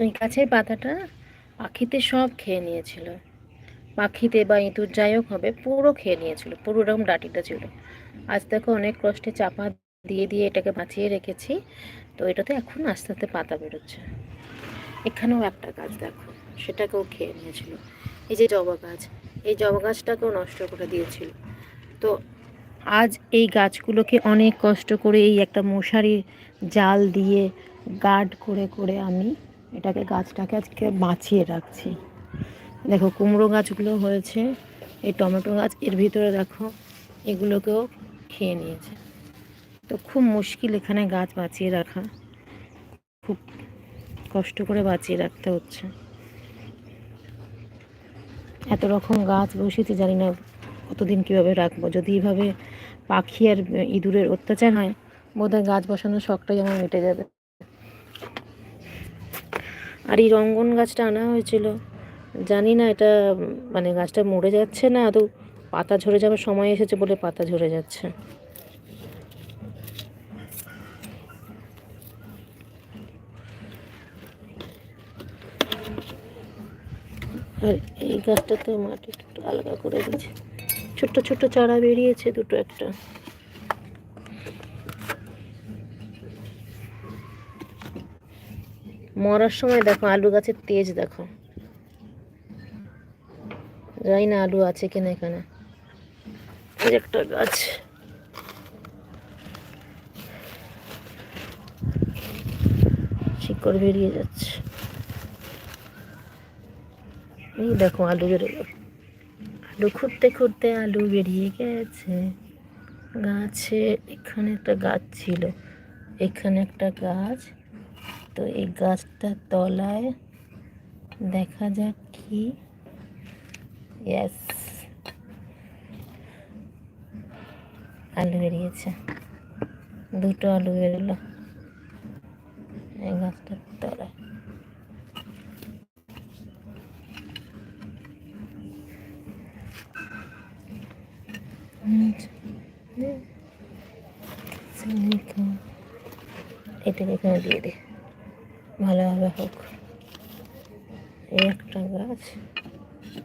ওই গাছের পাতাটা পাখিতে সব খেয়ে নিয়েছিল। পাখিতে বা ইঁদুর যাই হোক হবে, পুরো খেয়ে নিয়েছিল, পুরো এরকম ডাটিটা ছিল। আজ দেখো অনেক কষ্টে চাপা দিয়ে দিয়ে এটাকে বাঁচিয়ে রেখেছি, তো এটাতে এখন আস্তে আস্তে পাতা বেরোচ্ছে। এখানেও একটা গাছ দেখো, সেটাকেও খেয়ে নিয়েছিল। এই যে জবা গাছ, এই জবা গাছটাকেও নষ্ট করে দিয়েছিল। তো আজ এই গাছগুলোকে অনেক কষ্ট করে এই একটা মশারি জাল দিয়ে গার্ড করে করে আমি এটাকে গাছটাকে আজকে বাঁচিয়ে রাখছি। দেখো, কুমড়ো গাছগুলো হয়েছে, এই টমেটো গাছ এর ভিতরে দেখো, এগুলোকেও খেয়ে নিয়েছে। তো খুব মুশকিল এখানে গাছ বাঁচিয়ে রাখা। খুব কষ্ট করে বাঁচিয়ে রাখতে হচ্ছে। এত রকম গাছ বসিয়েছি জানি না কতদিন কীভাবে রাখব। যদি এইভাবে পাখি আর ইঁদুরের অত্যাচার হয়, বোধহয় গাছ বসানোর শখটাই আমার মিটে যাবে। আর এই রঙ্গন গাছটা আনা হয়েছিল। জানি না এটা মানে গাছটা মরে যাচ্ছে না, আদৌ পাতা ঝরে যাওয়ার সময় এসেছে বলে পাতা ঝরে যাচ্ছে। আর এই গাছটা তো মাটি একটু আলগা করে দিয়েছে। ছোট্ট ছোট্ট চারা বেরিয়েছে দুটো একটা। মরার সময় দেখো আলু গাছের তেজ দেখো। জানি না আলু আছে কিনা এখানে। একটা গাছ। শিকড় বেরিয়ে যাচ্ছে। এই দেখো আলু বেরোলো আলু খুঁড়তে খুঁড়তে আলু বেরিয়ে গেছে। গাছে এখানে একটা গাছ ছিল। এখানে একটা গাছ তো এই গাছটার তলায় দেখা যাক কি। ইয়েস আলু বেরিয়েছে। দুটো আলু বেরোলো এই গাছটার তলায়। এটাকে এখানে দিয়ে দিই ভালোভাবে হোক। এই একটা গাছ।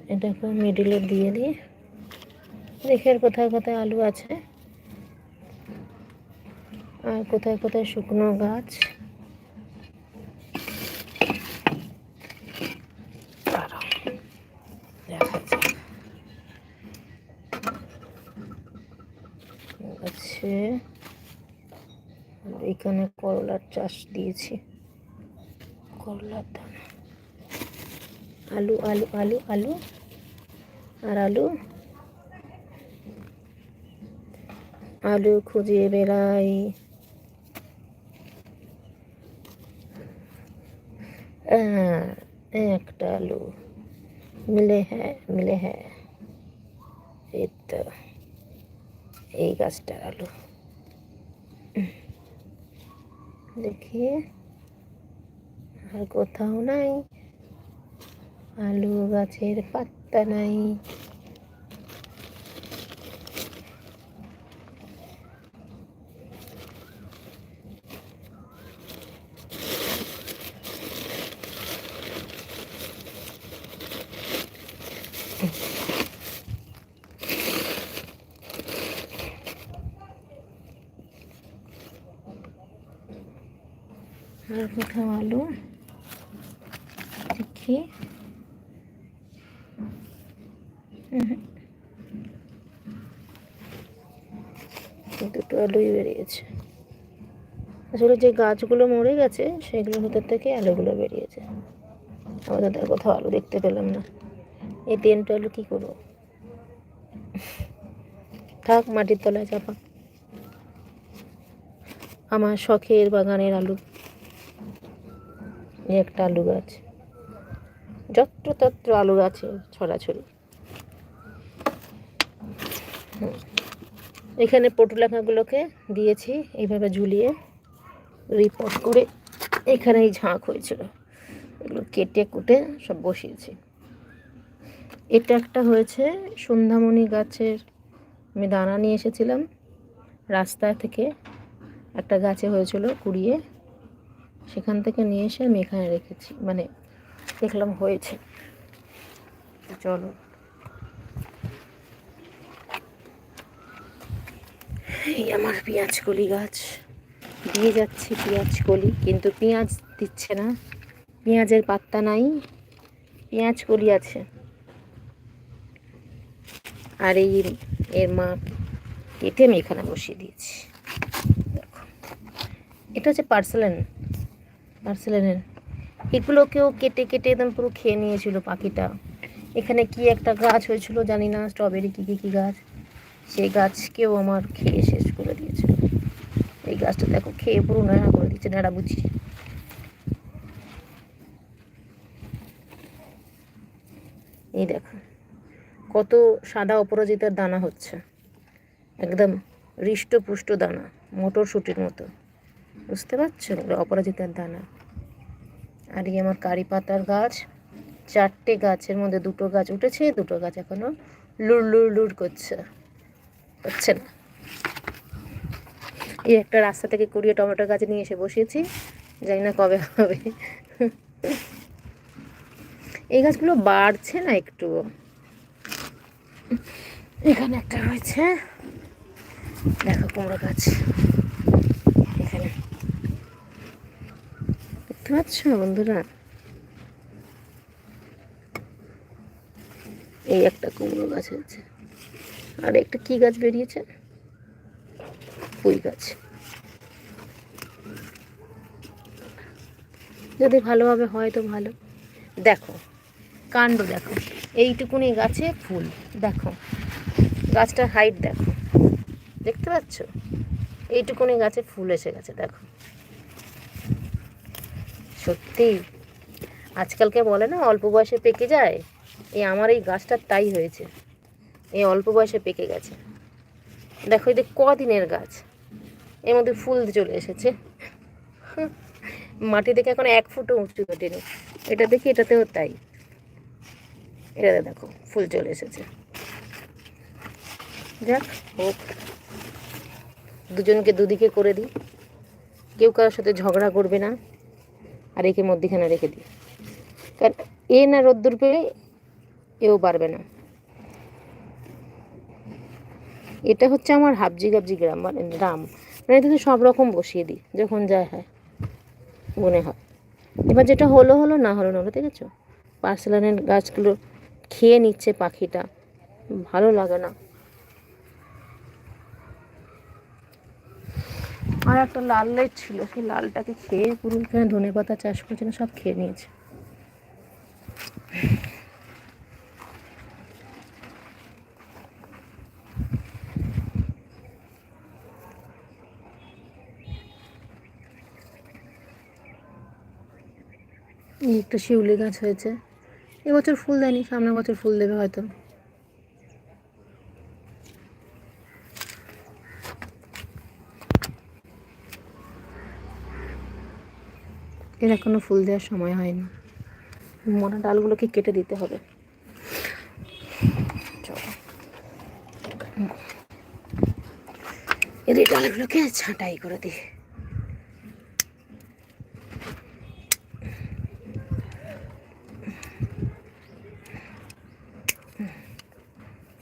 এটাকে মিডিলে দিয়ে দিই। দেখে কোথায় কোথায় আলু আছে। আর কোথায় কোথায় শুকনো গাছ। আছে। এখানে করলার চাষ দিয়েছি। করলার দানা আলু আলু আলু আলু আর আলু আলু খুঁজে বেড়াই আহ, একটা আলু মিলে হ্যাঁ মিলে হ্যাঁ এই তো এই গাছটার আলু দেখি আর কোথাও নাই। আলু গাছের পাত্তা নাই। আর কোথাও আলু? দেখি। দুটো আলুই বেরিয়েছে। আসলে যে গাছগুলো মরে গেছে, সেগুলোর ভিতর থেকে আলুগুলো বেরিয়েছে। আমাদের তো কোথাও আলু দেখতে পেলাম না। এই তিনটা আলু কী করব? থাক, মাটির তলায় চাপা। আমার শখের বাগানের আলু। একটা আলু গাছ। যত্রতত্র আলু গাছে ছড়াছড়ি। এখানে পটুলাখাগুলোকে দিয়েছি, এইভাবে ঝুলিয়ে রিপোর্ট করে এখানেই ঝাঁক হয়েছিল এগুলো কেটে কুটে সব বসিয়েছি এটা একটা হয়েছে সন্ধ্যামণি গাছের, আমি দানা নিয়ে এসেছিলাম, রাস্তা থেকে একটা গাছে হয়েছিল কুড়িয়ে, সেখান থেকে নিয়ে এসে আমি এখানে রেখেছি মানে দেখলাম হয়েছে। চলো। এই আমার পেঁয়াজ কলি গাছ। দিয়ে যাচ্ছে পেঁয়াজ কলি কিন্তু পেঁয়াজ দিচ্ছে না। পেঁয়াজের পাত্তা নাই পেঁয়াজ কলি আছে। আর এই এর মা কেটে আমি এখানে বসিয়ে দিয়েছি। দেখো। এটা হচ্ছে পার্সেলেন, পার্সেলেনের এগুলোকেও কেটে কেটে একদম পুরো খেয়ে নিয়েছিল পাখিটা। এখানে কি একটা গাছ হয়েছিল জানি না স্ট্রবেরি কী কী কী গাছ? সেই গাছকেও আমার খেয়ে শেষ করে দিয়েছিল এই গাছটা দেখো, খেয়ে পুরো নাড়া করে দিচ্ছে নাড়া বুঝি। এই দেখো, কত সাদা অপরাজিতার দানা হচ্ছে। একদম হৃষ্টপুষ্ট দানা, মটরশুঁটির মতো। বুঝতে পারছ? অপরাজিতার দানা। আর এই আমার কারি পাতার গাছ, চারটে গাছের মধ্যে দুটো গাছ উঠেছে, দুটো গাছ এখনও লুড় লুড় লুড় করছে। হচ্ছে না এই একটা রাস্তা থেকে কুড়িয়ে টমেটো গাছ নিয়ে এসে বসিয়েছি, জানি না কবে হবে। এই গাছগুলো বাড়ছে না একটু? এখানে একটা রয়েছে। দেখো কুমড়ো গাছ এখানে দেখতে পাচ্ছ বন্ধুরা? এই একটা কুমড়ো গাছ আছে আর একটা কি গাছ বেরিয়েছে? পুঁই গাছ। যদি ভালোভাবে হয় তো ভালো। দেখো, কাণ্ড দেখো। এইটুকুনি গাছে ফুল। দেখো, গাছটার হাইট দেখো। দেখতে পাচ্ছ? এইটুকুনি গাছে ফুল এসে গেছে, দেখো। সত্যি? আজকালকে বলে না, অল্প বয়সে পেকে যায়? এই আমার এই গাছটার তাই হয়েছে। এই অল্প বয়সে পেকে গেছে। দেখো এই কদিনের গাছ। এর মধ্যে ফুল চলে এসেছে। মাটি দেখে এখন এক ফুটও উঁচু ওঠেনি। এটা দেখি, এটাতেও তাই। এটাতে দেখো, ফুল চলে এসেছে। যাক, হোক। দুজনকে দুদিকে করে দিই। কেউ কারোর সাথে ঝগড়া করবে না। আর একে মধ্যিখানে রেখে দিই। কারণ এ না রোদ্দুর পেলে এও পারবে না। এটা হচ্ছে আমার হাবজি গাবজি গ্রাম মানে গ্রাম। মানে এটাতে সব রকম বসিয়ে দিই, যখন যায় হয়, মনে হয়। এবার যেটা হলো হলো না হলো না হলো, দেখেছ? পার্সেলানের গাছগুলো খেয়ে নিচ্ছে পাখিটা। ভালো লাগে না। আর একটা লাল লাইট ছিল, সেই লালটাকে খেয়ে পুরো এখানে ধনে পাতা চাষ করছে না সব খেয়ে নিয়েছে। একটা শিউলি গাছ হয়েছে। এবছর ফুল দেয়নি, সামনের বছর ফুল দেবে হয়তো। এর এখনও ফুল দেওয়ার সময় হয়নি। মরা ডালগুলোকে কেটে দিতে হবে। এর এই ডালগুলোকে ছাঁটাই করে দিই।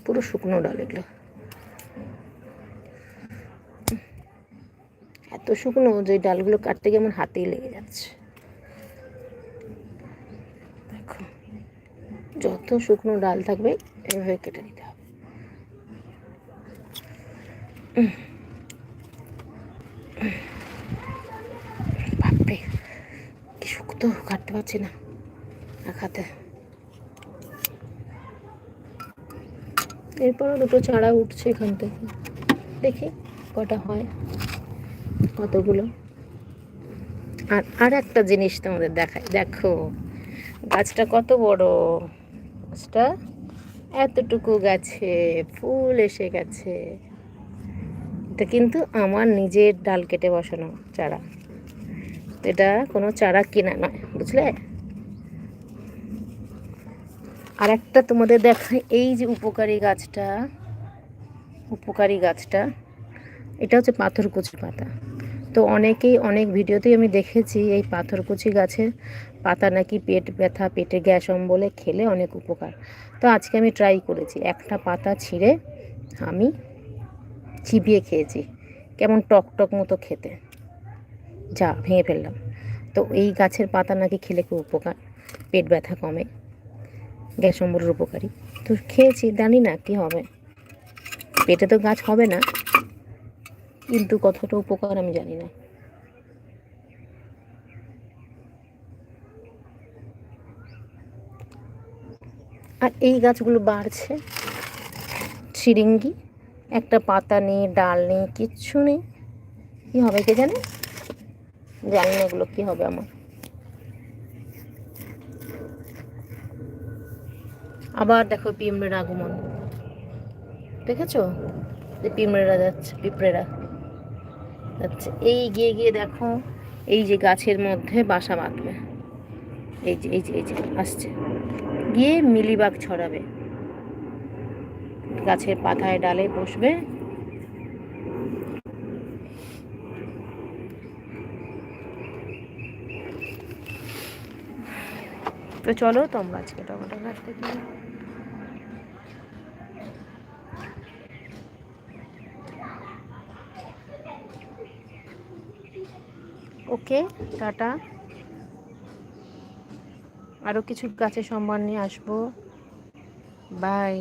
পুরো শুকনো ডাল এগুলো। এত শুকনো যে ডালগুলো কাটতে গিয়ে আমার হাতেই লেগে যাচ্ছে। যত শুকনো ডাল থাকবে, এভাবে কেটে নিতে হবে। বাপরে, কি শুক্তো, কাটতে পারছি না, এক এরপরও দুটো চারা উঠছে এখান থেকে। দেখি কটা হয়, কতগুলো। আর আর একটা জিনিস তোমাদের দেখাই, দেখো, গাছটা কত বড়। গাছটা এতটুকু গাছে, ফুল এসে গেছে। এটা কিন্তু আমার নিজের ডাল কেটে বসানো চারা। এটা কোনো চারা কেনা নয়, বুঝলে? আর একটা তোমাদের দেখাই, এই যে উপকারী গাছটা উপকারী গাছটা, এটা হচ্ছে পাথরকুচি পাতা। তো অনেকেই অনেক ভিডিওতেই আমি দেখেছি এই পাথরকুচি গাছের পাতা নাকি পেট ব্যথা, পেটে গ্যাস অম্বলে খেলে অনেক উপকার। তো আজকে আমি ট্রাই করেছি। একটা পাতা ছিঁড়ে আমি চিবিয়ে খেয়েছি। কেমন টক টক মতো খেতে। যা, ভেঙে ফেললাম। তো এই গাছের পাতা নাকি খেলে খুব উপকার। পেট ব্যথা কমে, গ্যাস অম্বলের উপকারী। তো খেয়েছি, জানি না কি হবে। পেটে তো গাছ হবে না, কিন্তু কতটা উপকার আমি জানি না। আর এই গাছগুলো বাড়ছে। চিরিঙ্গি, একটা পাতা নেই, ডাল নেই, কিচ্ছু নেই। কী হবে কে জানে জানি না এগুলো কী হবে আমার। আবার দেখো পিঁমড়ের আগমন দেখেছ? যে পিঁমড়েরা যাচ্ছে, পিঁপড়েরা যাচ্ছে। এই গিয়ে গিয়ে দেখো, এই যে গাছের মধ্যে বাসা বাঁধবে। এই যে এই যে এই যে, আসছে। গিয়ে মিলিবাগ ছড়াবে। গাছের পাতায় ডালে বসবে। তো চলো তোমরা আজকে টমেটো কাটতে গিয়ে ওকে, টাটা। আরও কিছু গাছের সম্মান নিয়ে আসব। বাই